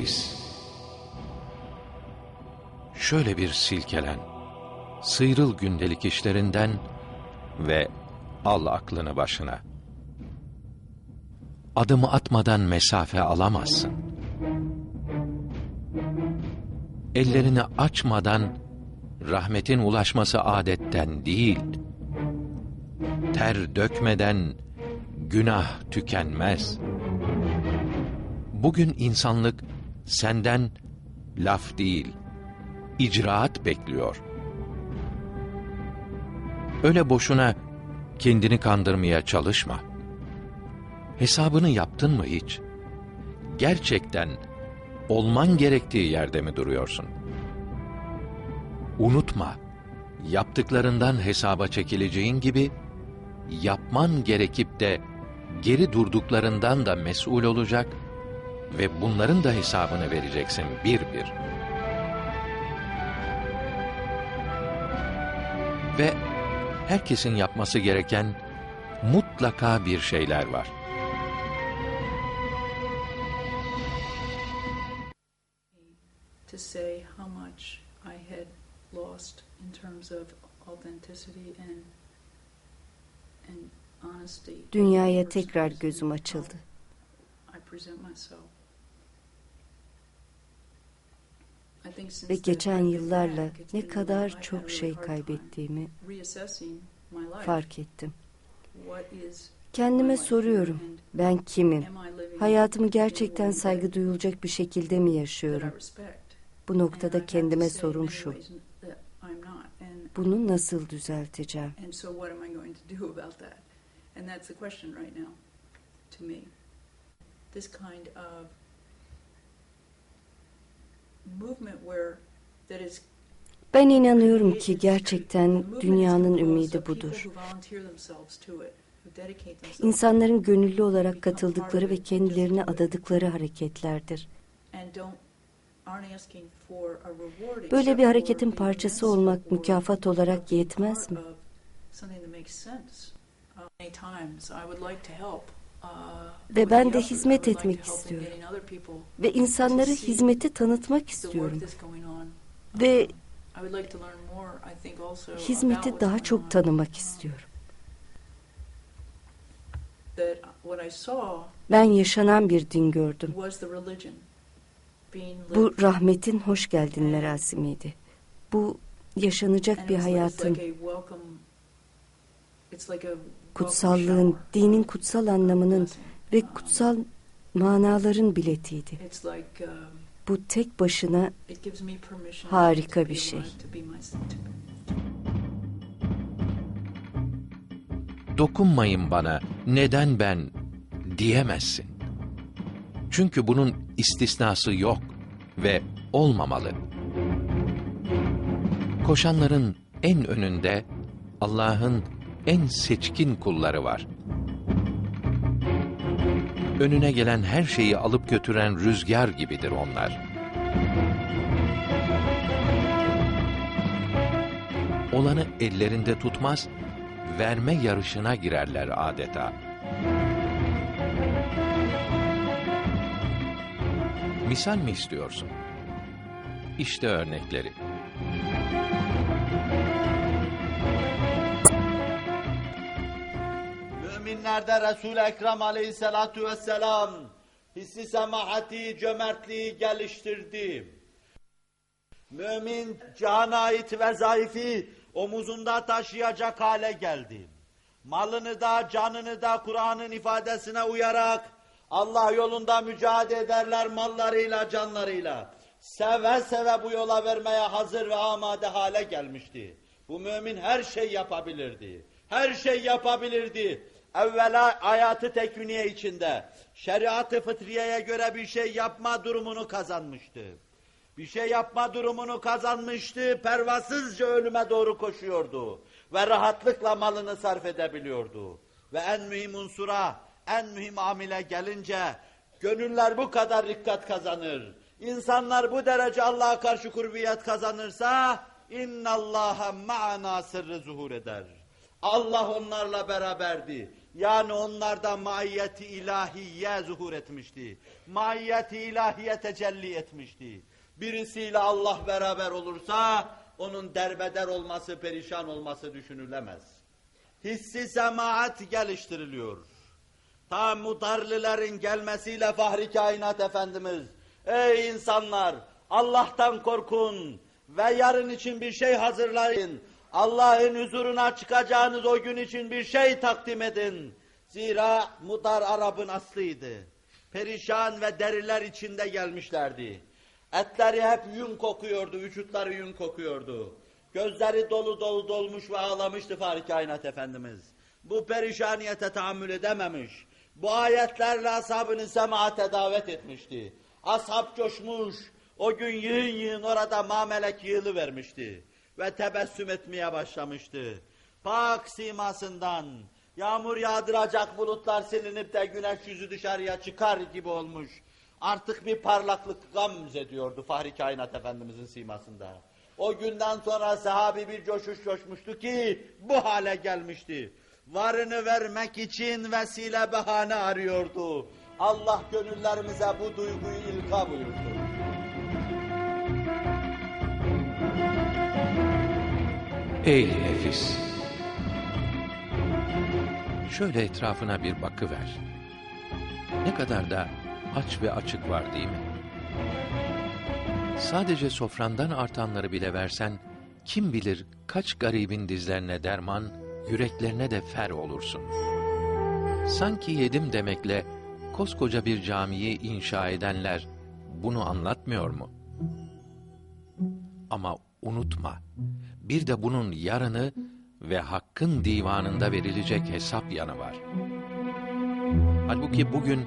Nefis! Şöyle bir silkelen, sıyrıl gündelik işlerinden ve al aklını başına. Adımı atmadan mesafe alamazsın. Ellerini açmadan rahmetin ulaşması adetten değil. Ter dökmeden günah tükenmez. Bugün insanlık senden laf değil, icraat bekliyor. Öyle boşuna kendini kandırmaya çalışma. Hesabını yaptın mı hiç? Gerçekten olman gerektiği yerde mi duruyorsun? Unutma, yaptıklarından hesaba çekileceğin gibi, yapman gerekip de geri durduklarından da mesul olacak ve bunların da hesabını vereceksin bir bir. Ve herkesin yapması gereken mutlaka bir şeyler var. to say how much I had lost in terms of authenticity and and honesty. Dünyaya tekrar gözüm açıldı. Ve geçen yıllarla ne kadar çok şey kaybettiğimi fark ettim. Kendime soruyorum. Ben kimim? Hayatımı gerçekten saygı duyulacak bir şekilde mi yaşıyorum? Bu noktada kendime sorum şu. Bunu nasıl düzelteceğim? Ben inanıyorum ki gerçekten dünyanın ümidi budur. İnsanların gönüllü olarak katıldıkları ve kendilerini adadıkları hareketlerdir. Böyle bir hareketin parçası olmak mükafat olarak yetmez mi? Ve ben de hizmet etmek istiyorum. Ve see hizmeti tanıtmak istiyorum. Ve hizmeti daha çok tanımak istiyorum. Ben yaşanan bir din gördüm. Bu rahmetin hoş geldin merasimiydi. Bu yaşanacak bir hayatın, kutsallığın, dinin kutsal anlamının ve kutsal manaların biletiydi. Um, Bu tek başına Harika bir şey. dokunmayın bana, neden ben diyemezsin. Çünkü bunun istisnası yok ve olmamalı. Koşanların en önünde Allah'ın en seçkin kulları var. Önüne gelen her şeyi alıp götüren rüzgar gibidir onlar. Olanı ellerinde tutmaz, verme yarışına girerler adeta. Misal mi istiyorsun? İşte örnekleri. Müminlerde Resul-i Ekrem aleyhissalatu vesselam hissi semahati, cömertliği geliştirdi. Mümin cihana ait vezaifi omuzunda taşıyacak hale geldi. Malını da canını da Kur'an'ın ifadesine uyarak Allah yolunda mücadele ederler mallarıyla canlarıyla. Seve seve bu yola vermeye hazır ve amade hale gelmişti. Bu mümin her şey yapabilirdi. Her şey yapabilirdi. Evvela hayatı tekviniye içinde şeriatı fıtriyeye göre bir şey yapma durumunu kazanmıştı. Bir şey yapma durumunu kazanmıştı, pervasızca ölüme doğru koşuyordu. Ve rahatlıkla malını sarf edebiliyordu. Ve en mühim unsura, en mühim amile gelince, gönüller bu kadar dikkat kazanır. İnsanlar bu derece Allah'a karşı kurbiyet kazanırsa, inna Allaha ma'ana sırrı zuhur eder. Allah onlarla beraberdi. Yani onlarda maiyeti ilahiye zuhur etmişti. Maiyeti ilahiye tecelli etmişti. Birisiyle Allah beraber olursa onun derbeder olması, perişan olması düşünülemez. Hissi semaat geliştiriliyor. Ta mudarlilerin gelmesiyle Fahri Kainat Efendimiz, ey insanlar Allah'tan korkun ve yarın için bir şey hazırlayın. Allah'ın huzuruna çıkacağınız o gün için bir şey takdim edin. Zira mudar Arap'ın aslıydı. Perişan ve deriler içinde gelmişlerdi. Etleri hep yün kokuyordu, vücutları yün kokuyordu. Gözleri dolu dolu dolmuş ve ağlamıştı Fahri Kainat Efendimiz. Bu perişaniyete tahammül edememiş. Bu ayetlerle ashabını semaate davet etmişti. Ashab coşmuş, o gün yığın yığın orada mamelek yığılı vermişti. Ve tebessüm etmeye başlamıştı. Pak simasından, yağmur yağdıracak bulutlar silinip de güneş yüzü dışarıya çıkar gibi olmuş. Artık bir parlaklık gamz ediyordu Fahri Kainat Efendimizin simasında. O günden sonra sahabi bir coşuş coşmuştu ki bu hale gelmişti. Varını vermek için vesile bahane arıyordu. Allah gönüllerimize bu duyguyu ilka buyurdu. Ey nefis! Şöyle etrafına bir bakıver. Ne kadar da aç ve açık var değil mi? Sadece sofrandan artanları bile versen, kim bilir kaç garibin dizlerine derman, yüreklerine de fer olursun. Sanki yedim demekle koskoca bir camiyi inşa edenler bunu anlatmıyor mu? Ama unutma, bir de bunun yarını ve hakkın divanında verilecek hesap yanı var. Halbuki bugün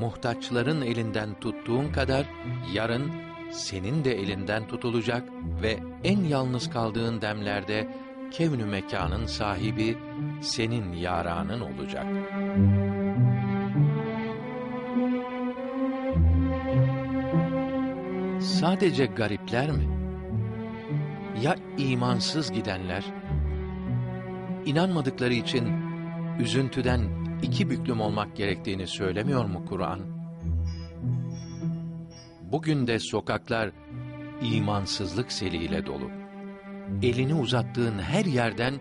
muhtaçların elinden tuttuğun kadar yarın senin de elinden tutulacak ve en yalnız kaldığın demlerde kevnü mekanın sahibi senin yaranın olacak. Sadece garipler mi? Ya imansız gidenler? İnanmadıkları için üzüntüden iki büklüm olmak gerektiğini söylemiyor mu Kur'an? Bugün de sokaklar imansızlık seliyle dolu. Elini uzattığın her yerden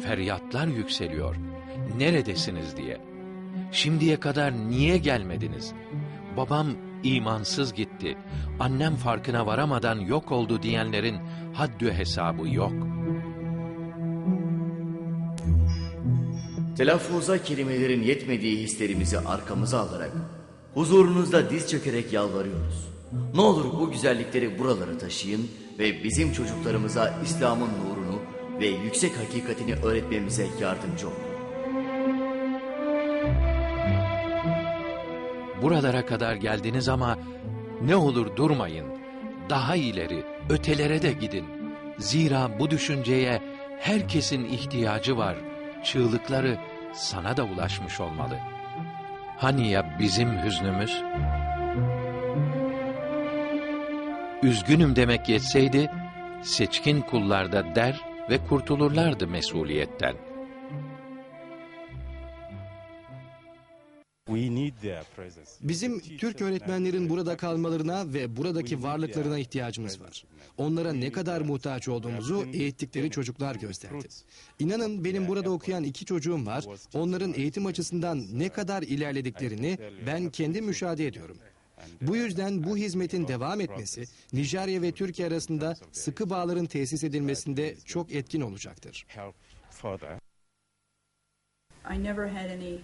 feryatlar yükseliyor. Neredesiniz diye. Şimdiye kadar niye gelmediniz? Babam imansız gitti. Annem farkına varamadan yok oldu diyenlerin haddü hesabı yok. Telaffuza kelimelerin yetmediği hislerimizi arkamıza alarak, huzurunuzda diz çökerek yalvarıyoruz. Ne olur bu güzellikleri buralara taşıyın ve bizim çocuklarımıza İslam'ın nurunu ve yüksek hakikatini öğretmemize yardımcı olun. Buralara kadar geldiniz ama ne olur durmayın. Daha ileri, ötelere de gidin. Zira bu düşünceye herkesin ihtiyacı var. Çığlıkları sana da ulaşmış olmalı. Hani ya bizim hüznümüz? Üzgünüm demek yetseydi, seçkin kullarda der ve kurtulurlardı mesuliyetten. Bizim Türk öğretmenlerin burada kalmalarına ve buradaki varlıklarına ihtiyacımız var. Onlara ne kadar muhtaç olduğumuzu eğittikleri çocuklar gösterdi. İnanın benim burada okuyan iki çocuğum var. Onların eğitim açısından ne kadar ilerlediklerini ben kendi müşahede ediyorum. Bu yüzden bu hizmetin devam etmesi, Nijerya ve Türkiye arasında sıkı bağların tesis edilmesinde çok etkin olacaktır. I never had any